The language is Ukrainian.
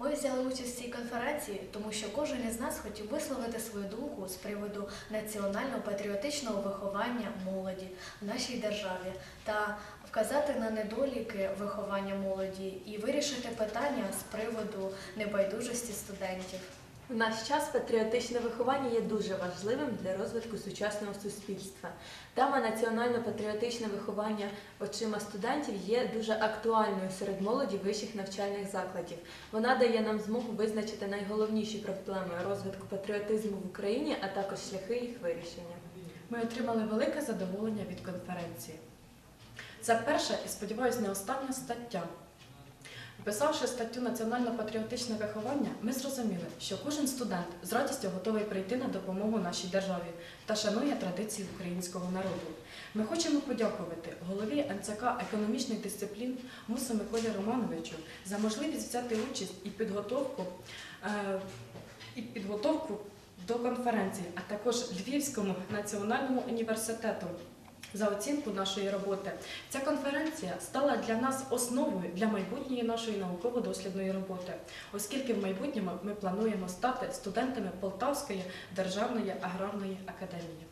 Ми взяли участь в цій конференції, тому що кожен із нас хотів висловити свою думку з приводу національно-патріотичного виховання молоді в нашій державі та вказати на недоліки виховання молоді і вирішити питання з приводу небайдужості студентів. В наш час патріотичне виховання є дуже важливим для розвитку сучасного суспільства. Тема національно-патріотичне виховання очима студентів є дуже актуальною серед молоді вищих навчальних закладів. Вона дає нам змогу визначити найголовніші проблеми розвитку патріотизму в Україні, а також шляхи їх вирішення. Ми отримали велике задоволення від конференції. Це перша і, сподіваюся, не остання стаття. Писавши статтю Національно-патріотичне виховання, ми зрозуміли, що кожен студент з радістю готовий прийти на допомогу нашій державі та шанує традиції українського народу. Ми хочемо подякувати голові НЦК економічних дисциплін Мусу Миколі Романовичу за можливість взяти участь і підготовку, е, і підготовку до конференції, а також Львівському національному університету за оцінку нашої роботи. Ця конференція стала для нас основою для майбутньої нашої науково-дослідної роботи, оскільки в майбутньому ми плануємо стати студентами Полтавської державної аграрної академії.